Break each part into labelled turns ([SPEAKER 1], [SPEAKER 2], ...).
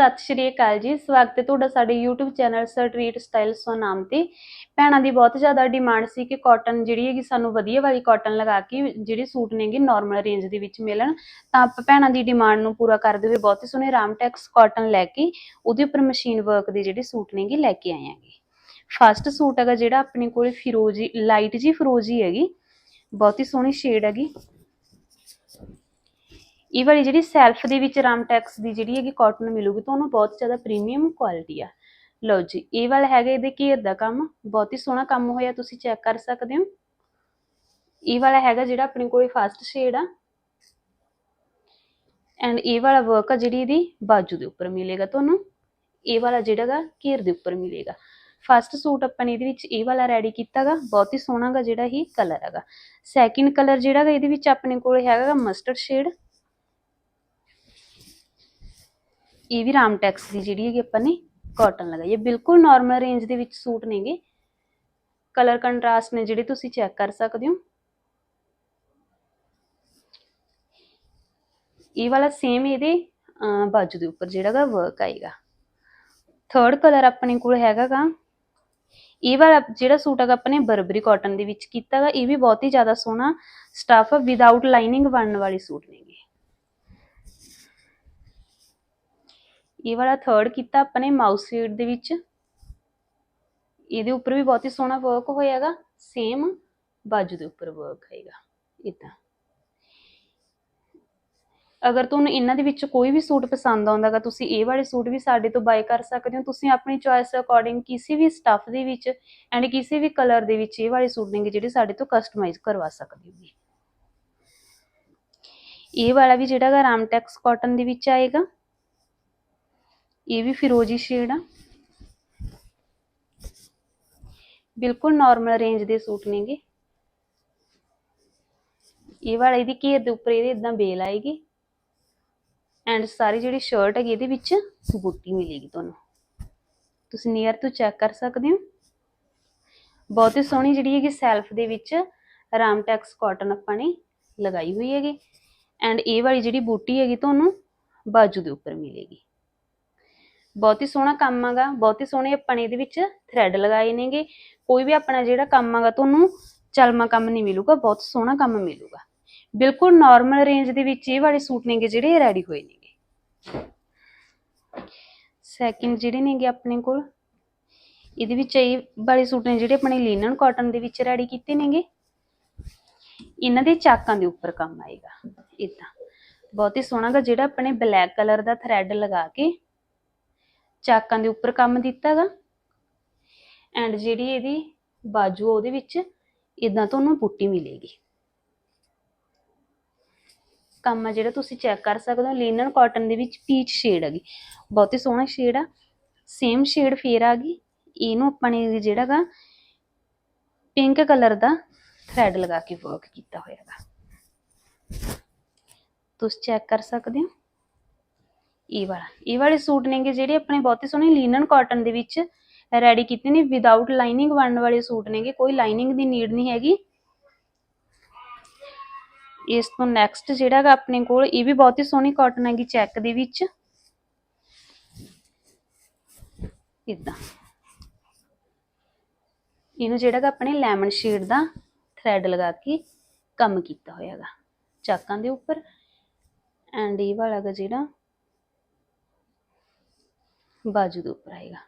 [SPEAKER 1] ਸਤਿ ਸ਼੍ਰੀ ਅਕਾਲ ਜੀ। ਸਵਾਗਤ ਹੈ ਤੁਹਾਡਾ ਸਾਡੇ YouTube channel street style so ਨਾਮ ਤੇ ਭੈਣਾਂ ਦੀ ਬਹੁਤ ਜ਼ਿਆਦਾ ਡਿਮਾਂਡ ਸੀ ਕਿ ਕਾਟਨ ਜਿਹੜੀ ਹੈਗੀ ਸਾਨੂੰ ਵਧੀਆ ਵਾਲੀ ਕਾਟਨ ਲਗਾ ਕੇ ਜਿਹੜੇ ਸੂਟ ਨੇਗੇ ਨਾਰਮਲ ਰੇਂਜ ਦੇ ਵਿੱਚ ਮਿਲਣ। ਤਾਂ ਆਪਾਂ ਭੈਣਾਂ ਦੀ ਡਿਮਾਂਡ ਨੂੰ ਪੂਰਾ ਕਰਦੇ ਹੋਏ ਬਹੁਤ ਹੀ ਸੋਹਣੇ ਰਾਮਟੈਕਸ ਕਾਟਨ ਲੈ ਕੇ ਉਹਦੇ ਉੱਪਰ ਮਸ਼ੀਨ ਵਰਕ ਦੇ ਜਿਹੜੇ ਸੂਟ ਨੇਗੇ ਲੈ ਕੇ ਆਏ ਆਂਗੇ ਫਸਟ ਸੂਟ ਹੈਗਾ ਜਿਹੜਾ ਆਪਣੇ ਕੋਲ ਫਿਰੋਜ਼ੀ ਲਾਈਟ ਜੀ ਫਿਰੋਜ਼ੀ ਹੈਗੀ। ਬਹੁਤ ਹੀ ਸੋਹਣੀ ਸ਼ੇਡ ਹੈਗੀ। ਇਹ ਵਾਲੀ ਜਿਹੜੀ ਸੈਲਫ ਦੇ ਵਿੱਚ ਰਾਮਟੈਕਸ ਦੀ ਜਿਹੜੀ ਹੈਗੀ ਕਾਟਨ ਮਿਲੂਗੀ ਤੁਹਾਨੂੰ ਬਹੁਤ ਜ਼ਿਆਦਾ ਪ੍ਰੀਮੀਅਮ ਕੁਆਲਿਟੀ ਆ। ਲਓ ਜੀ, ਇਹ ਵਾਲਾ ਹੈਗਾ ਇਹਦੇ ਘੇਰ ਦਾ ਕੰਮ, ਬਹੁਤ ਹੀ ਸੋਹਣਾ ਕੰਮ ਹੋਇਆ, ਤੁਸੀਂ ਚੈੱਕ ਕਰ ਸਕਦੇ ਹੋ। ਇਹ ਵਾਲਾ ਹੈਗਾ ਜਿਹੜਾ ਆਪਣੇ ਕੋਲ ਫਸਟ ਸ਼ੇਡ ਆ। ਐਂਡ ਇਹ ਵਾਲਾ ਵਰਕ ਆ ਜਿਹੜੀ ਇਹਦੀ ਬਾਜੂ ਦੇ ਉੱਪਰ ਮਿਲੇਗਾ ਤੁਹਾਨੂੰ। ਇਹ ਵਾਲਾ ਜਿਹੜਾ ਗਾ ਘੇਰ ਦੇ ਉੱਪਰ ਮਿਲੇਗਾ। ਫਸਟ ਸੂਟ ਆਪਾਂ ਨੇ ਇਹਦੇ ਵਿੱਚ ਇਹ ਵਾਲਾ ਰੈਡੀ ਕੀਤਾਗਾ ਬਹੁਤ ਹੀ ਸੋਹਣਾ ਗਾ ਜਿਹੜਾ ਹੀ ਕਲਰ ਹੈਗਾ। ਸੈਕਿੰਡ ਕਲਰ ਜਿਹੜਾ ਗਾ ਇਹਦੇ ਵਿੱਚ ਆਪਣੇ ਕੋਲ ਹੈਗਾ ਮਸਟਰਡ ਸ਼ੇਡ ਇਹ ਵੀ ਰਾਮਟੈਕਸ ਦੀ ਜਿਹੜੀ ਹੈਗੀ ਆਪਾਂ ਨੇ ਕਾਟਨ ਲਗਾਈ ਹੈ। ਬਿਲਕੁਲ ਨਾਰਮਲ ਰੇਂਜ ਦੇ ਵਿੱਚ ਸੂਟ ਨੇਗੇ। ਕਲਰ ਕੰਟਰਾਸਟ ਨੇ ਜਿਹੜੇ ਤੁਸੀਂ ਚੈੱਕ ਕਰ ਸਕਦੇ ਹੋ। ਇਹ ਵਾਲਾ ਸੇਮ ਇਹਦੇ ਬਾਜੂ ਦੇ ਉੱਪਰ ਜਿਹੜਾ ਗਾ ਵਰਕ ਆਏਗਾ। ਥਰਡ ਕਲਰ ਆਪਣੇ ਕੋਲ ਹੈਗਾ ਗਾ ਇਹ ਵਾਲਾ ਜਿਹੜਾ ਸੂਟ ਹੈਗਾ ਆਪਣੇ ਬਰਬਰੀ ਕਾਟਨ ਦੇ ਵਿੱਚ ਕੀਤਾ ਗਾ ਇਹ ਵੀ ਬਹੁਤ ਹੀ ਜ਼ਿਆਦਾ ਸੋਹਣਾ ਸਟੱਫ ਵਿਦਆਊਟ ਲਾਈਨਿੰਗ ਬਣਨ ਵਾਲੀ ਸੂਟ ਨੇਗੇ। ਇਹ ਵਾਲਾ ਥਰਡ ਕੀਤਾ ਆਪਾਂ ਨੇ ਮਾਊਸ ਸ਼ੇਡ ਦੇ ਵਿੱਚ। ਇਹਦੇ ਉੱਪਰ ਵੀ ਬਹੁਤ ਹੀ ਸੋਹਣਾ ਵਰਕ ਹੋਇਆਗਾ। ਸੇਮ ਬਾਜੂ ਦੇ ਉੱਪਰ ਵਰਕ ਹੈਗਾ ਇਦਾਂ ਅਗਰ ਤੁਹਾਨੂੰ ਇਹਨਾਂ ਦੇ ਵਿੱਚ ਕੋਈ ਵੀ ਸੂਟ ਪਸੰਦ ਆਉਂਦਾਗਾ ਤੁਸੀਂ ਇਹ ਵਾਲੇ ਸੂਟ ਵੀ ਸਾਡੇ ਤੋਂ ਬਾਏ ਕਰ ਸਕਦੇ ਹੋ। ਤੁਸੀਂ ਆਪਣੀ ਚੋਇਸ ਅਕੋਰਡਿੰਗ ਕਿਸੇ ਵੀ ਸਟੱਫ ਦੇ ਵਿੱਚ ਐਂਡ ਕਿਸੇ ਵੀ ਕਲਰ ਦੇ ਵਿੱਚ ਇਹ ਵਾਲੇ ਸੂਟ ਨੇਗੇ ਜਿਹੜੇ ਸਾਡੇ ਤੋਂ ਕਸਟਮਾਈਜ਼ ਕਰਵਾ ਸਕਦੇ ਹੋ ਇਹ ਵਾਲਾ ਵੀ ਜਿਹੜਾ ਗਾ ਰਾਮਟੈਕਸ ਕਾਟਨ ਦੇ ਵਿੱਚ ਆਏਗਾ। ਇਹ ਵੀ ਫਿਰੋਜ਼ੀ ਸ਼ੇਡ ਆ। ਬਿਲਕੁਲ ਨਾਰਮਲ ਰੇਂਜ ਦੇ ਸੂਟ ਨੇਗੇ। ਇਹ ਵਾਲਾ ਇਹਦੀ ਘੇਰ ਦੇ ਉੱਪਰ ਇਹਦੇ ਇਦਾਂ ਬੇਲ ਆਏਗੀ। ਐਂਡ ਸਾਰੀ ਜਿਹੜੀ ਸ਼ਰਟ ਹੈਗੀ ਇਹਦੇ ਵਿੱਚ ਬੂਟੀ ਮਿਲੇਗੀ ਤੁਹਾਨੂੰ। ਤੁਸੀਂ ਨੀਅਰ ਤੋਂ ਚੈੱਕ ਕਰ ਸਕਦੇ ਹੋ। ਬਹੁਤ ਹੀ ਸੋਹਣੀ ਜਿਹੜੀ ਹੈਗੀ ਸੈਲਫ ਦੇ ਵਿੱਚ ਰਾਮਟੈਕਸ ਕਾਟਨ ਆਪਾਂ ਨੇ ਲਗਾਈ ਹੋਈ ਹੈਗੀ। ਐਂਡ ਇਹ ਵਾਲੀ ਜਿਹੜੀ ਬੂਟੀ ਹੈਗੀ ਤੁਹਾਨੂੰ ਬਾਜੂ ਦੇ ਉੱਪਰ ਮਿਲੇਗੀ। ਬਹੁਤ ਹੀ ਸੋਹਣਾ ਕੰਮ ਆਗਾ ਬਹੁਤ ਹੀ ਸੋਹਣੇ ਆਪਾਂ ਨੇ ਇਹਦੇ ਵਿੱਚ ਥ੍ਰੈਡ ਲਗਾਏ ਨੇਗੇ। ਕੋਈ ਵੀ ਆਪਣਾ ਜਿਹੜਾ ਕੰਮ ਆਗਾ ਤੁਹਾਨੂੰ ਚਲਮਾ ਕੰਮ ਨਹੀਂ ਮਿਲੂਗਾ, ਬਹੁਤ ਸੋਹਣਾ ਕੰਮ ਮਿਲੂਗਾ। ਬਿਲਕੁਲ ਨਾਰਮਲ ਰੇਂਜ ਦੇ ਵਿੱਚ ਇਹ ਵਾਲੇ ਸੂਟ ਨੇਗੇ ਜਿਹੜੇ ਰੈਡੀ ਹੋਏ ਨੇਗੇ। ਸੈਕਿੰਡ ਜਿਹੜੇ ਨੇਗੇ ਆਪਣੇ ਕੋਲ, ਇਹਦੇ ਵਿੱਚ ਇਹ ਵਾਲੇ ਸੂਟ ਨੇ ਜਿਹੜੇ ਆਪਣੇ ਲੀਨਨ ਕਾਟਨ ਦੇ ਵਿੱਚ ਰੈਡੀ ਕੀਤੇ ਨੇਗੇ। ਇਹਨਾਂ ਦੇ ਚਾਕਾਂ ਦੇ ਉੱਪਰ ਕੰਮ ਆਏਗਾ ਇਦਾਂ ਬਹੁਤ ਹੀ ਸੋਹਣਾ ਗਾ ਜਿਹੜਾ ਆਪਣੇ ਬਲੈਕ ਕਲਰ ਦਾ ਥ੍ਰੈਡ ਲਗਾ ਕੇ ਚਾਕਾਂ ਦੇ ਉੱਪਰ ਕੰਮ ਦਿੱਤਾਗਾ। ਐਂਡ ਜਿਹੜੀ ਇਹਦੀ ਬਾਜੂ ਆ ਉਹਦੇ ਵਿੱਚ ਇਦਾਂ ਤੁਹਾਨੂੰ ਬੁੱਟੀ ਮਿਲੇਗੀ। ਕੰਮ ਆ ਜਿਹੜਾ ਤੁਸੀਂ ਚੈੱਕ ਕਰ ਸਕਦੇ ਹੋ ਲੀਨਨ ਕਾਟਨ ਦੇ ਵਿੱਚ ਪੀਚ ਸ਼ੇਡ ਹੈਗੀ। ਬਹੁਤ ਹੀ ਸੋਹਣਾ ਸ਼ੇਡ ਆ ਸੇਮ ਸ਼ੇਡ ਫੇਰ ਆ ਗਈ। ਇਹਨੂੰ ਆਪਾਂ ਨੇ ਜਿਹੜਾ ਗਾ ਪਿੰਕ ਕਲਰ ਦਾ ਥ੍ਰੈਡ ਲਗਾ ਕੇ ਵਰਕ ਕੀਤਾ ਹੋਇਆ ਤੁਸੀਂ ਚੈੱਕ ਕਰ ਸਕਦੇ ਹੋ। ਇਹ ਵਾਲਾ। ਇਹ ਵਾਲੇ ਸੂਟ ਨੇਗੇ ਜਿਹੜੇ ਆਪਣੇ ਬਹੁਤੇ ਸੋਹਣੇ ਲੀਨਨ ਕਾਟਨ ਦੇ ਵਿੱਚ ਰੈਡੀ ਕੀਤੇ ਨੇ। ਵਿਦਆਊਟ ਲਾਈਨਿੰਗ ਬਣਨ ਵਾਲੇ ਸੂਟ ਨੇਗੇ। ਕੋਈ ਲਾਈਨਿੰਗ ਦੀ ਨੀਡ ਨਹੀਂ ਹੈਗੀ। ਇਸ ਤੋਂ ਨੈਕਸਟ ਜਿਹੜਾ ਆਪਣੇ ਕੋਲ, ਇਹ ਵੀ ਬਹੁਤ ਹੀ ਸੋਹਣੀ ਕਾਟਨ ਹੈਗੀ ਚੈੱਕ ਦੇ ਵਿੱਚ। ਇਦਾਂ। ਇਹਨੂੰ ਜਿਹੜਾ ਹੈਗਾ ਆਪਣੇ ਲੈਮਨ ਸ਼ੇਡ ਦਾ ਥ੍ਰੈਡ ਲਗਾ ਕੇ ਕੰਮ ਕੀਤਾ ਹੋਇਆ ਹੈਗਾ। ਚਾਕਾਂ ਦੇ ਉੱਪਰ। ਐਂਡ ਇਹ ਵਾਲਾ ਹੈਗਾ ਜਿਹੜਾ ਬਾਜੂ ਦੇ ਉੱਪਰ ਆਏਗਾ।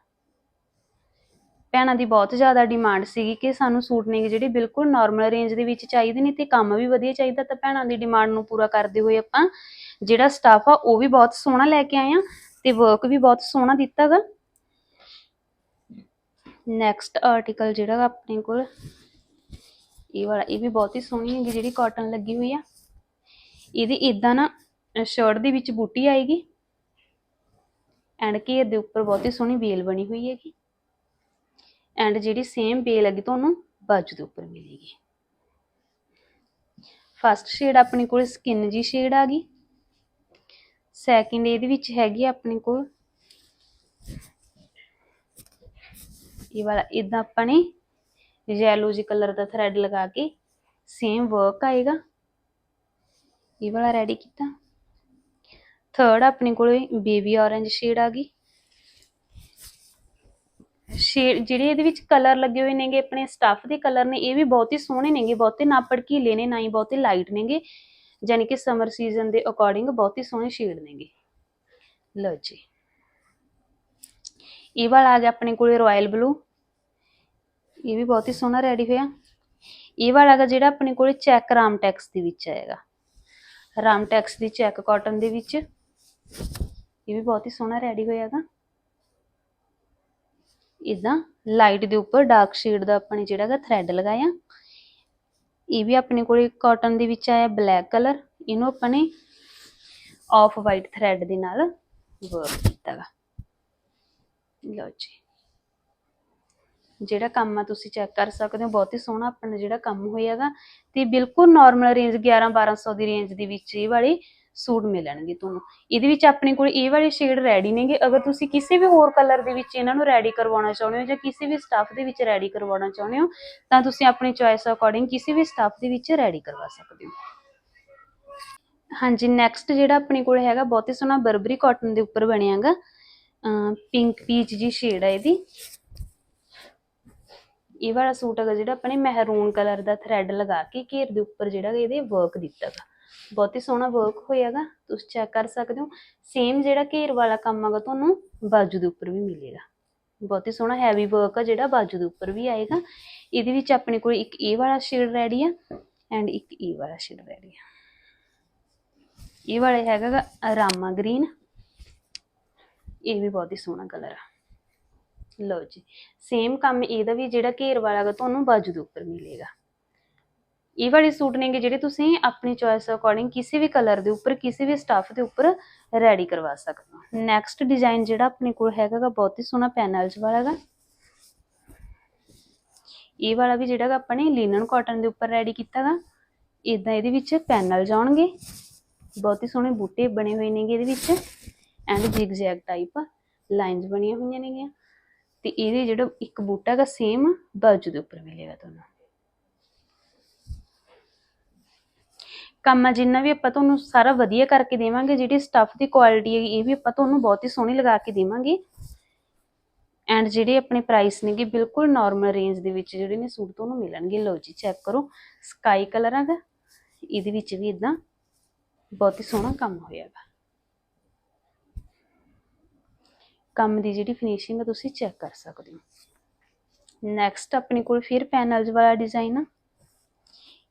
[SPEAKER 1] ਭੈਣਾਂ ਦੀ ਬਹੁਤ ਜ਼ਿਆਦਾ ਡਿਮਾਂਡ ਸੀਗੀ ਕਿ ਸਾਨੂੰ ਸੂਟ ਨੇ ਜਿਹੜੇ ਬਿਲਕੁਲ ਨਾਰਮਲ ਰੇਂਜ ਦੇ ਵਿੱਚ ਚਾਹੀਦੇ ਨੇ ਤੇ ਕੰਮ ਵੀ ਵਧੀਆ ਚਾਹੀਦਾ, ਤਾਂ ਭੈਣਾਂ ਦੀ ਡਿਮਾਂਡ ਨੂੰ ਪੂਰਾ ਕਰਦੇ ਹੋਏ ਆਪਾਂ ਜਿਹੜਾ ਸਟਾਫ ਆ, ਉਹ ਵੀ ਬਹੁਤ ਸੋਹਣਾ ਲੈ ਕੇ ਆਏ ਆ ਤੇ ਵਰਕ ਵੀ ਬਹੁਤ ਸੋਹਣਾ ਦਿੱਤਾਗਾ ਨੈਕਸਟ ਆਰਟੀਕਲ ਜਿਹੜਾ ਆਪਣੇ ਕੋਲ, ਇਹ ਵਾਲਾ, ਇਹ ਵੀ ਬਹੁਤ ਹੀ ਸੋਹਣੀ ਹੈਗੀ ਜਿਹੜੀ ਕਾਟਨ ਲੱਗੀ ਹੋਈ ਆ। ਇਹਦੀ ਇਦਾਂ ਨਾ ਸ਼ਰਟ ਦੇ ਵਿੱਚ ਬੂਟੀ ਆਏਗੀ। ਐਂਡ ਘੇਰ ਦੇ ਉੱਪਰ ਬਹੁਤ ਹੀ ਸੋਹਣੀ ਬੇਲ ਬਣੀ ਹੋਈ ਹੈਗੀ। ਐਂਡ ਜਿਹੜੀ ਸੇਮ ਬੇਲ ਹੈਗੀ ਤੁਹਾਨੂੰ ਬਾਜੂ ਦੇ ਉੱਪਰ ਮਿਲੇਗੀ। ਫਸਟ ਸ਼ੇਡ ਆਪਣੇ ਕੋਲ ਸਕਿਨ ਜੀ ਸ਼ੇਡ ਆ ਗਈ। ਸੈਕਿੰਡ ਇਹਦੇ ਵਿੱਚ ਹੈਗੀ ਆਪਣੇ ਕੋਲ ਇਹ ਵਾਲਾ ਇਦਾਂ ਆਪਾਂ ਨੇ ਯੈਲੋ ਜੀ ਕਲਰ ਦਾ ਥ੍ਰੈਡ ਲਗਾ ਕੇ ਸੇਮ ਵਰਕ ਆਏਗਾ। ਇਹ ਵਾਲਾ ਰੈਡੀ ਕੀਤਾ। ਥਰਡ ਆਪਣੇ ਕੋਲੇ ਬੇਬੀ ਔਰੇਂਜ ਸ਼ੇਡ ਆ ਗਈ। ਸ਼ੇਡ ਜਿਹੜੇ ਇਹਦੇ ਵਿੱਚ ਕਲਰ ਲੱਗੇ ਹੋਏ ਨੇਗੇ, ਆਪਣੇ ਸਟੱਫ ਦੇ ਕਲਰ ਨੇ, ਇਹ ਵੀ ਬਹੁਤ ਹੀ ਸੋਹਣੇ ਨੇਗੇ, ਬਹੁਤੇ ਨਾ ਭੜਕੀਲੇ ਨੇ, ਨਾ ਹੀ ਬਹੁਤੇ ਲਾਈਟ ਨੇਗੇ ਯਾਨੀ ਕਿ ਸਮਰ ਸੀਜ਼ਨ ਦੇ ਅਕੋਰਡਿੰਗ ਬਹੁਤ ਹੀ ਸੋਹਣੇ ਸ਼ੇਡ ਨੇਗੇ। ਲਓ ਜੀ। ਇਹ ਵਾਲਾ ਆ ਗਿਆ ਆਪਣੇ ਕੋਲੇ ਰਾਇਲ ਬਲੂ ਇਹ ਵੀ ਬਹੁਤ ਹੀ ਸੋਹਣਾ ਰੈਡੀ ਹੋਇਆ। ਇਹ ਵਾਲਾ ਹੈਗਾ ਜਿਹੜਾ ਆਪਣੇ ਕੋਲੇ ਚੈੱਕ ਰਾਮ ਟੈਕਸ ਦੇ ਵਿੱਚ ਆਏਗਾ। ਰਾਮ ਟੈਕਸ ਦੀ ਚੈੱਕ ਕਾਟਨ ਦੇ ਵਿੱਚ। ਇਹ ਵੀ ਬਹੁਤ ਹੀ ਸੋਹਣਾ ਰੈਡੀ ਹੋਇਆਗਾ ਇਦਾਂ ਲਾਈਟ ਦੇ ਉੱਪਰ ਡਾਰਕ ਸ਼ੇਡ ਦਾ ਆਪਣੇ ਜਿਹੜਾ ਹੈਗਾ ਥ੍ਰੈਡ ਲਗਾਇਆ। ਇਹ ਵੀ ਆਪਣੇ ਕੋਲੇ ਕਾਟਨ ਦੇ ਵਿੱਚ ਆਇਆ ਬਲੈਕ ਕਲਰ ਇਹਨੂੰ ਆਪਾਂ ਨੇ ਆਫ ਵਾਈਟ ਥ੍ਰੈਡ ਦੇ ਨਾਲ ਵਰਕ ਕੀਤਾਗਾ ਲਓ ਜੀ। ਜਿਹੜਾ ਕੰਮ ਆ ਤੁਸੀਂ ਚੈੱਕ ਕਰ ਸਕਦੇ ਹੋ, ਬਹੁਤ ਹੀ ਸੋਹਣਾ ਆਪਣਾ ਜਿਹੜਾ ਕੰਮ ਹੋਇਆਗਾ ਤੇ ਬਿਲਕੁਲ ਨਾਰਮਲ ਰੇਂਜ 11 1200 ਦੀ ਰੇਂਜ ਦੇ ਵਿੱਚ ਇਹ ਵਾਲੀ ਸੂਟ ਮਿਲਣਗੇ ਤੁਹਾਨੂੰ। ਇਹਦੇ ਵਿੱਚ ਆਪਣੇ ਕੋਲ ਇਹ ਵਾਲੇ ਸ਼ੇਡ ਰੈਡੀ ਨੇਗੇ। ਅਗਰ ਤੁਸੀਂ ਕਿਸੇ ਵੀ ਹੋਰ ਕਲਰ ਦੇ ਵਿੱਚ ਇਹਨਾਂ ਨੂੰ ਰੈਡੀ ਕਰਵਾਉਣਾ ਚਾਹੁੰਦੇ ਹੋ ਜਾਂ ਕਿਸੇ ਵੀ ਸਟੱਫ ਦੇ ਵਿੱਚ ਰੈਡੀ ਕਰਵਾਉਣਾ ਚਾਹੁੰਦੇ ਹੋ, ਤਾਂ ਤੁਸੀਂ ਆਪਣੀ ਚੋਇਸ ਅਕੋਰਡਿੰਗ ਕਿਸੇ ਵੀ ਸਟੱਫ ਦੇ ਵਿੱਚ ਰੈਡੀ ਕਰਵਾ ਸਕਦੇ ਹੋ। ਹਾਂਜੀ ਨੈਕਸਟ ਜਿਹੜਾ ਆਪਣੇ ਕੋਲ ਹੈਗਾ, ਬਹੁਤ ਹੀ ਸੋਹਣਾ ਬਰਬਰੀ ਕਾਟਨ ਦੇ ਉੱਪਰ ਬਣਿਆਗਾ। ਪਿੰਕ ਪੀਚ ਜੀ ਸ਼ੇਡ ਆ ਇਹਦੀ। ਇਹ ਵਾਲਾ ਸੂਟ ਹੈਗਾ ਜਿਹੜਾ ਆਪਣੇ ਮਹਿਰੂਨ ਕਲਰ ਦਾ ਥ੍ਰੈਡ ਲਗਾ ਕੇ ਘੇਰ ਦੇ ਉੱਪਰ ਜਿਹੜਾ ਇਹਦੇ ਵਰਕ ਦਿੱਤਾਗਾ ਬਹੁਤ ਹੀ ਸੋਹਣਾ ਵਰਕ ਹੋਇਆਗਾ, ਤੁਸੀਂ ਚੈੱਕ ਕਰ ਸਕਦੇ ਹੋ। ਸੇਮ ਜਿਹੜਾ ਘੇਰ ਵਾਲਾ ਕੰਮ ਹੈਗਾ, ਤੁਹਾਨੂੰ ਬਾਜੂ ਦੇ ਉੱਪਰ ਵੀ ਮਿਲੇਗਾ। ਬਹੁਤ ਹੀ ਸੋਹਣਾ ਹੈਵੀ ਵਰਕ ਆ ਜਿਹੜਾ, ਬਾਜੂ ਦੇ ਉੱਪਰ ਵੀ ਆਏਗਾ। ਇਹਦੇ ਵਿੱਚ ਆਪਣੇ ਕੋਲ ਇੱਕ ਇਹ ਵਾਲਾ ਸ਼ੇਡ ਰੈਡੀ ਆ ਐਂਡ ਇੱਕ ਇਹ ਵਾਲਾ ਸ਼ੇਡ ਰੈਡੀ ਆ। ਇਹ ਵਾਲਾ ਹੈਗਾ ਗਾ ਰਾਮਾ ਗ੍ਰੀਨ ਇਹ ਵੀ ਬਹੁਤ ਹੀ ਸੋਹਣਾ ਕਲਰ ਆ। ਲਓ ਜੀ ਸੇਮ ਕੰਮ ਇਹਦਾ ਵੀ ਜਿਹੜਾ ਘੇਰ ਵਾਲਾ ਗਾ ਤੁਹਾਨੂੰ ਬਾਜੂ ਦੇ ਉੱਪਰ ਮਿਲੇਗਾ। ਇਹ ਵਾਲੇ ਸੂਟ ਨੇਗੇ ਜਿਹੜੇ ਤੁਸੀਂ ਆਪਣੀ ਚੋਇਸ ਅਕੋਰਡਿੰਗ ਕਿਸੇ ਵੀ ਕਲਰ ਦੇ ਉੱਪਰ, ਕਿਸੇ ਵੀ ਸਟੱਫ ਦੇ ਉੱਪਰ ਰੈਡੀ ਕਰਵਾ ਸਕਦੇ ਹੋ। ਨੈਕਸਟ ਡਿਜ਼ਾਈਨ ਜਿਹੜਾ ਆਪਣੇ ਕੋਲ ਹੈਗਾ ਗਾ, ਬਹੁਤ ਹੀ ਸੋਹਣਾ ਪੈਨਲਸ ਵਾਲਾ ਗਾ। ਇਹ ਵਾਲਾ ਵੀ ਜਿਹੜਾ ਗਾ ਆਪਾਂ ਨੇ ਲਿਨਨ ਕਾਟਨ ਦੇ ਉੱਪਰ ਰੈਡੀ ਕੀਤਾ ਗਾ। ਇਦਾਂ ਇਹਦੇ ਵਿੱਚ ਪੈਨਲ ਜਾਣਗੇ। ਬਹੁਤ ਹੀ ਸੋਹਣੇ ਬੂਟੇ ਬਣੇ ਹੋਏ ਨੇਗੇ ਇਹਦੇ ਵਿੱਚ। ਐਂਡ ਜਿਗਜ਼ੈਗ ਟਾਈਪ ਲਾਈਨਸ ਬਣੀਆਂ ਹੋਈਆਂ ਨੇਗੀਆਂ। ਤੇ ਇਹਦੇ ਜਿਹੜਾ ਇੱਕ ਬੂਟਾ ਹੈਗਾ ਸੇਮ ਬਾਜੂ ਦੇ ਉੱਪਰ ਮਿਲੇਗਾ ਤੁਹਾਨੂੰ। ਕੰਮ ਆ ਜਿੰਨਾ ਵੀ ਆਪਾਂ ਤੁਹਾਨੂੰ ਸਾਰਾ ਵਧੀਆ ਕਰਕੇ ਦੇਵਾਂਗੇ, ਜਿਹੜੀ ਸਟੱਫ ਦੀ ਕੁਆਲਿਟੀ ਹੈਗੀ, ਇਹ ਵੀ ਆਪਾਂ ਤੁਹਾਨੂੰ ਬਹੁਤ ਹੀ ਸੋਹਣੀ ਲਗਾ ਕੇ ਦੇਵਾਂਗੇ। ਐਂਡ ਜਿਹੜੇ ਆਪਣੇ ਪ੍ਰਾਈਸ ਨੇਗੇ, ਬਿਲਕੁਲ ਨਾਰਮਲ ਰੇਂਜ ਦੇ ਵਿੱਚ ਜਿਹੜੇ ਨੇ ਸੂਟ ਤੁਹਾਨੂੰ ਮਿਲਣਗੇ। ਲਓ ਜੀ ਚੈੱਕ ਕਰੋ ਸਕਾਈ ਕਲਰ ਹੈਗਾ ਇਹਦੇ। ਵਿੱਚ ਵੀ ਇਦਾਂ ਬਹੁਤ ਹੀ ਸੋਹਣਾ ਕੰਮ ਹੋਇਆਗਾ ਕੰਮ ਦੀ ਜਿਹੜੀ ਫਿਨਿਸ਼ਿੰਗ ਹੈ ਤੁਸੀਂ ਚੈੱਕ ਕਰ ਸਕਦੇ ਹੋ। ਨੈਕਸਟ ਆਪਣੇ ਕੋਲ ਫਿਰ ਪੈਨਲਜ਼ ਵਾਲਾ ਡਿਜ਼ਾਈਨ ਆ।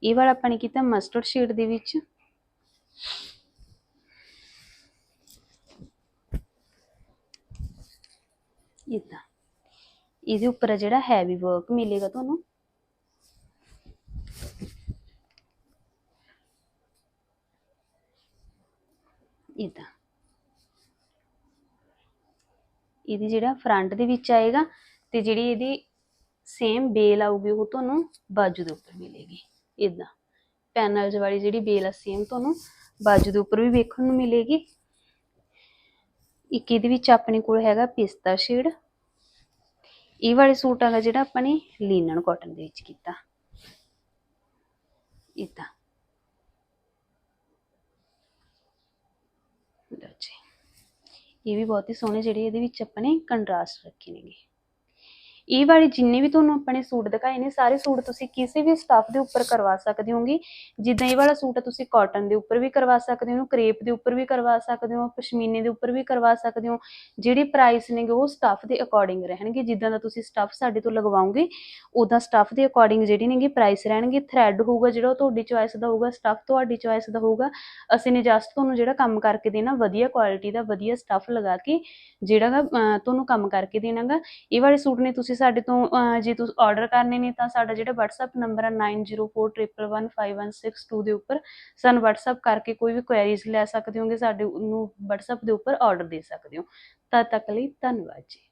[SPEAKER 1] ਇਹ ਵਾਲਾ ਆਪਾਂ ਨੇ ਕੀਤਾ ਮਸਟਰਡ ਸ਼ੇਡ ਦੇ ਵਿੱਚ। ਇਦਾਂ। ਇਹਦੇ ਉੱਪਰ ਜਿਹੜਾ ਹੈਵੀ ਵਰਕ ਮਿਲੇਗਾ ਤੁਹਾਨੂੰ। ਇਦਾਂ। ਇਹਦੀ ਜਿਹੜਾ ਫਰੰਟ ਦੇ ਵਿੱਚ ਆਏਗਾ ਤੇ ਜਿਹੜੀ ਇਹਦੀ ਸੇਮ ਬੇਲ ਆਊਗੀ ਉਹ ਤੁਹਾਨੂੰ ਬਾਜੂ ਦੇ ਉੱਪਰ ਮਿਲੇਗੀ। ਇਦਾਂ ਪੈਨਲਸ ਵਾਲੀ ਜਿਹੜੀ ਬੇਲ ਆ ਸੇਮ ਤੁਹਾਨੂੰ ਬਾਜੂ ਦੇ ਉੱਪਰ ਵੀ ਵੇਖਣ ਨੂੰ ਮਿਲੇਗੀ। ਇੱਕ ਇਹਦੇ ਵਿੱਚ ਆਪਣੇ ਕੋਲ ਹੈਗਾ ਪਿਸਤਾ ਸ਼ੇਡ। ਇਹ ਵਾਲੇ ਸੂਟ ਹੈਗਾ ਜਿਹੜਾ ਆਪਾਂ ਨੇ ਲੀਨਨ ਕਾਟਨ ਦੇ ਵਿੱਚ ਕੀਤਾ। ਇਦਾਂ ਲਓ ਜੀ। ਇਹ ਵੀ ਬਹੁਤ ਹੀ ਸੋਹਣੇ ਜਿਹੜੇ ਇਹਦੇ ਵਿੱਚ ਆਪਾਂ ਨੇ ਕੰਟਰਾਸਟ ਰੱਖੇ ਨੇਗੇ। ਇਹ ਵਾਲੇ ਜਿੰਨੇ ਵੀ ਤੁਹਾਨੂੰ ਆਪਣੇ ਸੂਟ ਦਿਖਾਏ ਨੇ, ਸਾਰੇ ਸੂਟ ਤੁਸੀਂ ਕਿਸੇ ਵੀ ਸਟੱਫ ਦੇ ਉੱਪਰ ਕਰਵਾ ਸਕਦੇ ਹੋਗੇ। ਜਿੱਦਾਂ ਇਹ ਵਾਲਾ ਸੂਟ ਹੈ ਤੁਸੀਂ ਕਾਟਨ ਦੇ ਉੱਪਰ ਵੀ ਕਰਵਾ ਸਕਦੇ ਹੋ ਕ੍ਰੇਪ ਦੇ ਉੱਪਰ ਵੀ ਕਰਵਾ ਸਕਦੇ ਹੋ, ਪਸ਼ਮੀਨੇ ਦੇ ਉੱਪਰ ਵੀ ਕਰਵਾ ਸਕਦੇ ਹੋ। ਜਿਹੜੇ ਪ੍ਰਾਈਸ ਨੇਗੇ ਉਹ ਸਟੱਫ ਦੇ ਅਕੋਰਡਿੰਗ ਰਹਿਣਗੇ। ਜਿੱਦਾਂ ਦਾ ਤੁਸੀਂ ਸਟੱਫ ਸਾਡੇ ਤੋਂ ਲਗਵਾਓਗੇ ਉਦਾਂ ਸਟੱਫ ਦੇ ਅਕੋਰਡਿੰਗ ਜਿਹੜੇ ਨੇਗੇ ਪ੍ਰਾਈਸ ਰਹਿਣਗੇ। ਥ੍ਰੈਡ ਹੋਊਗਾ ਜਿਹੜਾ, ਉਹ ਤੁਹਾਡੀ ਚੋਇਸ ਦਾ ਹੋਊਗਾ ਸਟੱਫ ਤੁਹਾਡੀ ਚੋਇਸ ਦਾ ਹੋਊਗਾ। ਅਸੀਂ ਨੇ ਜਸਟ ਤੁਹਾਨੂੰ ਜਿਹੜਾ ਕੰਮ ਕਰਕੇ ਦੇਣਾ, ਵਧੀਆ ਕੁਆਲਿਟੀ ਦਾ ਵਧੀਆ ਸਟੱਫ ਲਗਾ ਕੇ, ਜਿਹੜਾ ਤੁਹਾਨੂੰ ਕੰਮ ਕਰਕੇ ਦੇਣਾਗਾ। ਇਹ ਵਾਲੇ ਸੂਟ ਨੇ ਤੁਸੀਂ ਸਾਡੇ ਤੋਂ ਜੇ ਤੁਸੀਂ ਆਰਡਰ ਕਰਨੇ ਨੇ ਤਾਂ ਸਾਡਾ ਜਿਹੜਾ WhatsApp ਨੰਬਰ ਹੈ 9041115162 ਦੇ ਉੱਪਰ ਸਾਨੂੰ WhatsApp ਕਰਕੇ ਕੋਈ ਵੀ ਕੁਐਰੀਜ਼ ਲੈ ਸਕਦੇ ਹੋਗੇ, ਸਾਡੇ ਨੂੰ WhatsApp ਦੇ ਉੱਪਰ ਆਰਡਰ ਦੇ ਸਕਦੇ ਹੋ। ਤਦ ਤੱਕ ਲਈ ਧੰਨਵਾਦ ਜੀ।